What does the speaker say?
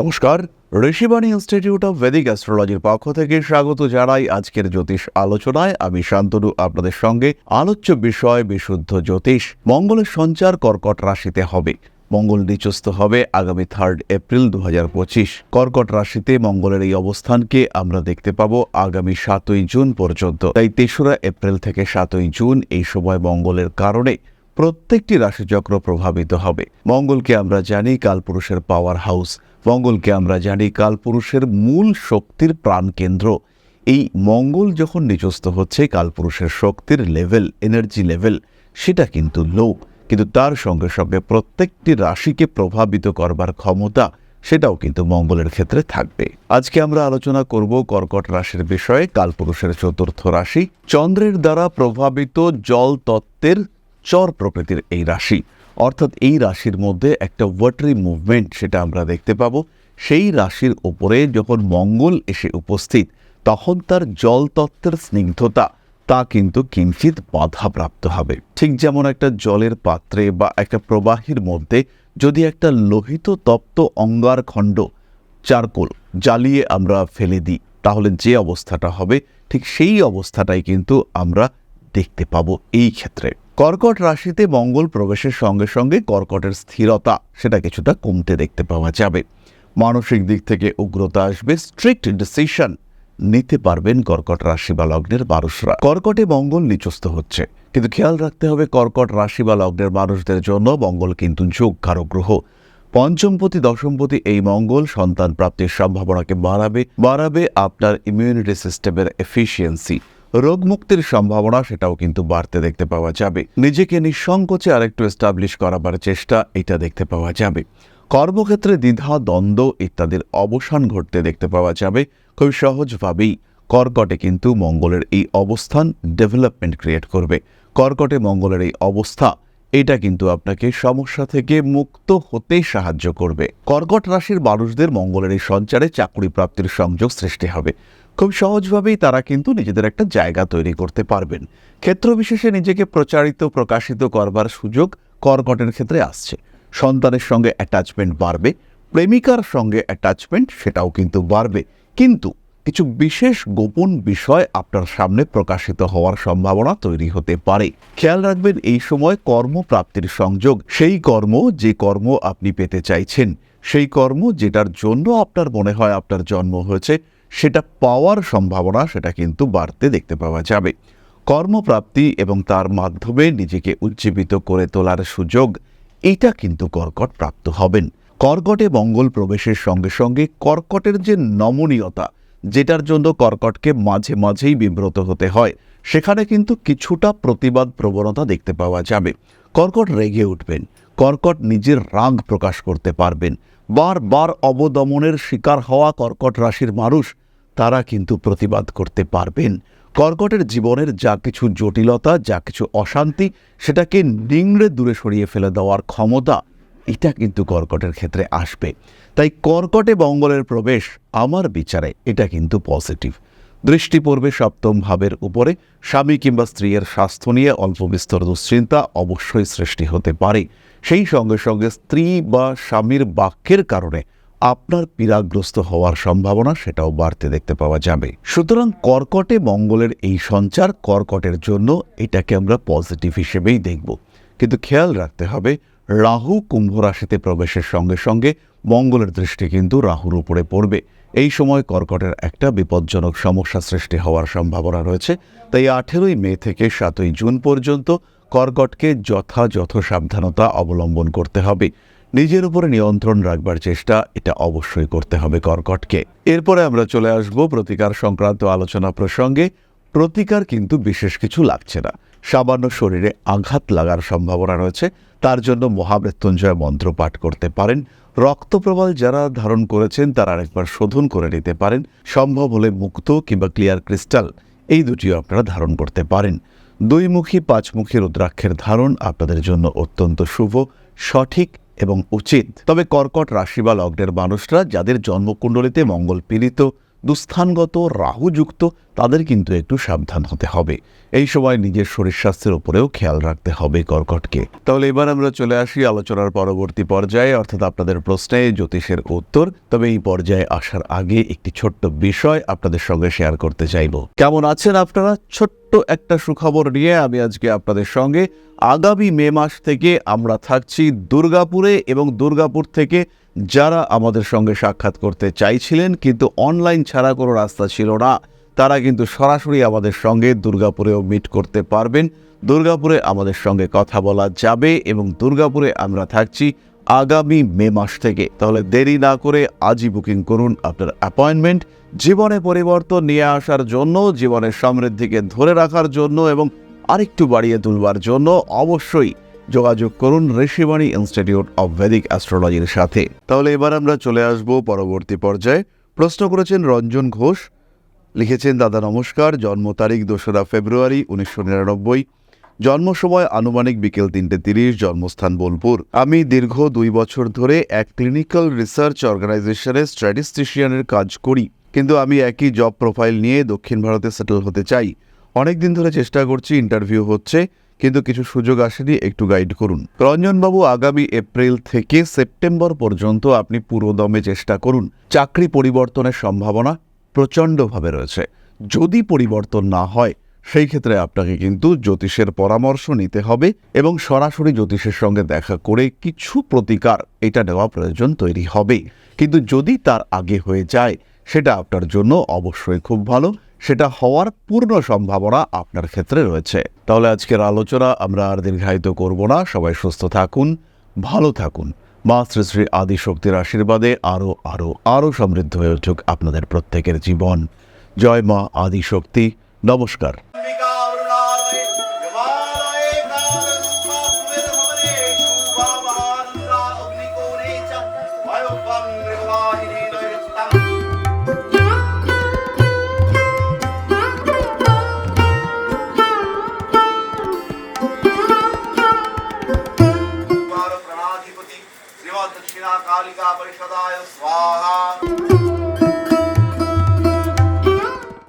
নমস্কার, Rishibani institute of Vedic অ্যাস্ট্রোলজির পক্ষ থেকে স্বাগত জানাই আজকের জ্যোতিষ আলোচনায়। আমি শান্তনু, আপনাদের সঙ্গে আলোচ্য বিষয় বিশুদ্ধ জ্যোতিষ। মঙ্গলের সঞ্চার কর্কট রাশিতে হবে। মঙ্গল নিচস্থ হবে আগামী থার্ড এপ্রিল দু হাজার পঁচিশ। কর্কট রাশিতে মঙ্গলের এই অবস্থানকে আমরা দেখতে পাবো আগামী সাতই জুন পর্যন্ত। তাই তেসরা এপ্রিল থেকে সাতই জুন এই সময় মঙ্গলের কারণে প্রত্যেকটি রাশিচক্র প্রভাবিত হবে। মঙ্গলকে আমরা জানি কালপুরুষের পাওয়ার হাউস মঙ্গলকে আমরা জানি কালপুরুষের মূল শক্তির প্রাণকেন্দ্র। এই মঙ্গল যখন নিচস্থ হচ্ছে, কালপুরুষের শক্তির লেভেল এনার্জি লেভেল সেটা কিন্তু লো কিন্তু তার সঙ্গে সঙ্গে প্রত্যেকটি রাশিকে প্রভাবিত করবার ক্ষমতা, সেটাও কিন্তু মঙ্গলের ক্ষেত্রে থাকবে। আজকে আমরা আলোচনা করব কর্কট রাশির বিষয়ে, কালপুরুষের চতুর্থ রাশি। চন্দ্রের দ্বারা প্রভাবিত জল তত্ত্বের চর প্রকৃতির এই রাশি। অর্থাৎ এই রাশির মধ্যে একটা ওয়াটারি মুভমেন্ট সেটা আমরা দেখতে পাবো। সেই রাশির ওপরে যখন মঙ্গল এসে উপস্থিত, তখন তার জলতত্ত্বের স্নিগ্ধতা, তা কিন্তু কিঞ্চিত বাধাপ্রাপ্ত হবে। ঠিক যেমন একটা জলের পাত্রে বা একটা প্রবাহীর মধ্যে যদি একটা লোহিত তপ্ত অঙ্গার খণ্ড, চারকোল জ্বালিয়ে আমরা ফেলে দিই, তাহলে যে অবস্থাটা হবে, ঠিক সেই অবস্থাটাই কিন্তু আমরা দেখতে পাবো এই ক্ষেত্রে। কর্কট রাশিতে মঙ্গল প্রবেশের সঙ্গে সঙ্গে কর্কটের স্থিরতা, সেটা কিছুটা কমতে দেখতে পাওয়া যাবে। মানসিক দিক থেকে উগ্রতা আসবে স্ট্রিক্ট ডিসিশন নিতে পারবেন কর্কট রাশি বা লগ্নের মানুষরা। কর্কটে মঙ্গল নিচস্থ হচ্ছে, কিন্তু খেয়াল রাখতে হবে কর্কট রাশি বা লগ্নের মানুষদের জন্য মঙ্গল কিন্তু যোগ কারক গ্রহ। পঞ্চমপতি, দশমপতি এই মঙ্গল সন্তান প্রাপ্তির সম্ভাবনাকে বাড়াবে বাড়াবে আপনার ইমিউনিটি সিস্টেমের এফিসিয়েন্সি রোগমুক্তির সম্ভাবনা সেটাও কিন্তু বাড়তে দেখতে পাওয়া যাবে। নিজেকে নিঃসংকোচে আরেকটু এস্টাবলিশ করাবার চেষ্টা এটা দেখতে পাওয়া যাবে। কর্মক্ষেত্রে দ্বিধা, দ্বন্দ্ব ইত্যাদির অবসান ঘটতে দেখতে পাওয়া যাবে। খুব সহজভাবেই কর্কটে কিন্তু মঙ্গলের এই অবস্থান ডেভেলপমেন্ট ক্রিয়েট করবে। কর্কটে মঙ্গলের এই অবস্থা, এটা কিন্তু আপনাকে সমস্যা থেকে মুক্ত হতে সাহায্য করবে। কর্কট রাশির মানুষদের মঙ্গলের এই সঞ্চারে চাকরি প্রাপ্তির সংযোগ সৃষ্টি হবে। খুব সহজভাবেই তারা কিন্তু নিজেদের একটা জায়গা তৈরি করতে পারবেন। ক্ষেত্র বিশেষে নিজেকে প্রচারিত, প্রকাশিত করবার সুযোগ কর্কটের ক্ষেত্রে আসছে। সন্তানের সঙ্গে অ্যাটাচমেন্ট বাড়বে, প্রেমিকার সঙ্গে অ্যাটাচমেন্ট সেটাও কিন্তু বাড়বে। কিন্তু কিছু বিশেষ গোপন বিষয় আপনার সামনে প্রকাশিত হওয়ার সম্ভাবনা তৈরি হতে পারে। খেয়াল রাখবেন, এই সময় কর্মপ্রাপ্তির সংযোগ, সেই কর্ম যে কর্ম আপনি পেতে চাইছেন, সেই কর্ম যেটার জন্য আপনার মনে হয় আপনার জন্ম হয়েছে সেটা পাওয়ার সম্ভাবনা সেটা কিন্তু বাড়তে দেখতে পাওয়া যাবে। কর্মপ্রাপ্তি এবং তার মাধ্যমে নিজেকে উজ্জীবিত করে তোলার সুযোগ এটা কিন্তু কর্কট প্রাপ্ত হবেন। কর্কটে মঙ্গল প্রবেশের সঙ্গে সঙ্গে কর্কটের যে নমনীয়তা, যেটার জন্য কর্কটকে মাঝে মাঝেই বিব্রত হতে হয়, সেখানে কিন্তু কিছুটা প্রতিবাদ প্রবণতা দেখতে পাওয়া যাবে। কর্কট রেগে উঠবেন, কর্কট নিজের রাগ প্রকাশ করতে পারবেন। বারবার অবদমনের শিকার হওয়া কর্কট রাশির মানুষ তারা কিন্তু প্রতিবাদ করতে পারবেন। কর্কটের জীবনের যা কিছু জটিলতা, যা কিছু অশান্তি, সেটাকে নিংড়ে দূরে সরিয়ে ফেলে দেওয়ার ক্ষমতা, এটা কিন্তু কর্কটের ক্ষেত্রে আসবে। তাই কর্কটে মঙ্গলের প্রবেশ আমার বিচারে, এটা কিন্তু পজিটিভ। দৃষ্টি পড়বে সপ্তম ভাবের উপরে, স্বামী কিংবা স্ত্রীর স্বাস্থ্য নিয়ে অল্প বিস্তর দুশ্চিন্তা অবশ্যই সৃষ্টি হতে পারে। সেই সঙ্গে সঙ্গে স্ত্রী বা স্বামীর বাক্যের কারণে আপনার পীড়াগ্রস্ত হওয়ার সম্ভাবনা সেটাও বাড়তে দেখতে পাওয়া যাবে। সুতরাং কর্কটে মঙ্গলের এই সঞ্চার কর্কটের জন্য এটাকে আমরা পজিটিভ হিসেবেই দেখব। কিন্তু খেয়াল রাখতে হবে, রাহু কুম্ভ রাশিতে প্রবেশের সঙ্গে সঙ্গে মঙ্গলের দৃষ্টি কিন্তু রাহুর উপরে পড়বে। এই সময় কর্কটের একটা বিপজ্জনক সমস্যা সৃষ্টি হওয়ার সম্ভাবনা রয়েছে। তাই আঠেরোই মে থেকে সাতই জুন পর্যন্ত কর্কটকে যথাযথ সাবধানতা অবলম্বন করতে হবে। নিজের উপরে নিয়ন্ত্রণ রাখবার চেষ্টা, এটা অবশ্যই করতে হবে কর্কটকে। এরপরে আমরা চলে আসব প্রতিকার সংক্রান্ত আলোচনা প্রসঙ্গে। প্রতিকার কিন্তু বিশেষ কিছু লাগছে না। সামান্য শরীরে আঘাত লাগার সম্ভাবনা রয়েছে। তার জন্য মহামৃত্যুঞ্জয় মন্ত্র পাঠ করতে পারেন। রক্তপ্রবাল যারা ধারণ করেছেন, তারা আরেকবার শোধন করে নিতে পারেন। সম্ভব হলে মুক্ত কিংবা ক্লিয়ার ক্রিস্টাল, এই দুটিও আপনারা ধারণ করতে পারেন। দুইমুখী পাঁচমুখী রুদ্রাক্ষের ধারণ আপনাদের জন্য অত্যন্ত শুভ, সঠিক এবং উচিত। তবে কর্কট রাশি বা লগ্নের মানুষরা যাদের জন্মকুণ্ডলিতে মঙ্গল পীড়িত দুস্থানগত রাহুযুক্ত, তাদের কিন্তু একটু সাবধান হতে হবে। এই সময় নিজের শরীর স্বাস্থ্যের উপরেও খেয়াল রাখতে হবে কর্কটকে। তাহলে এবার আমরা চলে আসি আলোচনার পরবর্তী পর্যায়ে, অর্থাৎ আপনাদের প্রশ্নে জ্যোতিষের উত্তর। তবে এই পর্যায়ে আসার আগে একটি ছোট্ট বিষয় আপনাদের সঙ্গে শেয়ার করতে চাইব। কেমন আছেন আপনারা? ছোট্ট একটা সুখবর নিয়ে আমি আজকে আপনাদের সঙ্গে। আগামী মে মাস থেকে আমরা থাকছি দুর্গাপুরে এবং দুর্গাপুর থেকে যারা আমাদের সঙ্গে সাক্ষাৎ করতে চাইছিলেন, কিন্তু অনলাইন ছাড়া কোনো রাস্তা ছিল না, তারা কিন্তু সরাসরি আমাদের সঙ্গে দুর্গাপুরেও মিট করতে পারবেন। দুর্গাপুরে আমাদের সঙ্গে কথা বলা যাবে এবং দুর্গাপুরে আমরা থাকছি আগামী মে মাস থেকে। তাহলে দেরি না করে আজই বুকিং করুন আপনার অ্যাপয়েন্টমেন্ট জীবনে পরিবর্তন নিয়ে আসার জন্য, জীবনের সমৃদ্ধিকে ধরে রাখার জন্য এবং আরেকটু বাড়িয়ে তুলবার জন্য অবশ্যই যোগাযোগ করুন ঋষিবাণী ইনস্টিটিউট অব ভেদিক অ্যাস্ট্রোলজির সাথে। তাহলে এবার আমরা চলে আসব পরবর্তী পর্যায়ে। প্রশ্ন করেছেন রঞ্জন ঘোষ, লিখেছেন, দাদা, নমস্কার। জন্ম তারিখ দোসরা ফেব্রুয়ারি উনিশশো নিরানব্বই। জন্ম সময় আনুমানিক বিকেল তিনটে তিরিশ, জন্মস্থান বোলপুর। আমি দীর্ঘ দুই বছর ধরে এক ক্লিনিক্যাল রিসার্চ অর্গানাইজেশনের স্ট্র্যাটিস্টিশিয়ানের কাজ করি। কিন্তু আমি একই জব প্রোফাইল নিয়ে দক্ষিণ ভারতে সেটেল হতে চাই। অনেক দিন ধরে চেষ্টা করছি, ইন্টারভিউ হচ্ছে। কিন্তু কিছু সুযোগ আসেনি, একটু গাইড করুন। রঞ্জনবাবু, আগামী এপ্রিল থেকে সেপ্টেম্বর পর্যন্ত আপনি পুরোদমে চেষ্টা করুন। চাকরি পরিবর্তনের সম্ভাবনা প্রচণ্ডভাবে রয়েছে। যদি পরিবর্তন না হয়, সেই ক্ষেত্রে আপনাকে কিন্তু জ্যোতিষের পরামর্শ নিতে হবে এবং সরাসরি জ্যোতিষের সঙ্গে দেখা করে কিছু প্রতিকার এটা নেওয়া প্রয়োজন তৈরি হবে। কিন্তু যদি তার আগে হয়ে যায়, সেটা আপনার জন্য অবশ্যই খুব ভালো। সেটা হওয়ার পূর্ণ সম্ভাবনা আপনার ক্ষেত্রে রয়েছে। তাহলে আজকের আলোচনা আমরা আর দীর্ঘায়িত করব না। সবাই সুস্থ থাকুন, ভালো থাকুন। মা শ্রী শ্রী আদিশক্তির আশীর্বাদে আরও আরও আরও সমৃদ্ধ হয়ে উঠুক আপনাদের প্রত্যেকের জীবন। জয় মা আদিশক্তি। নমস্কার। परिषदाय स्वाहा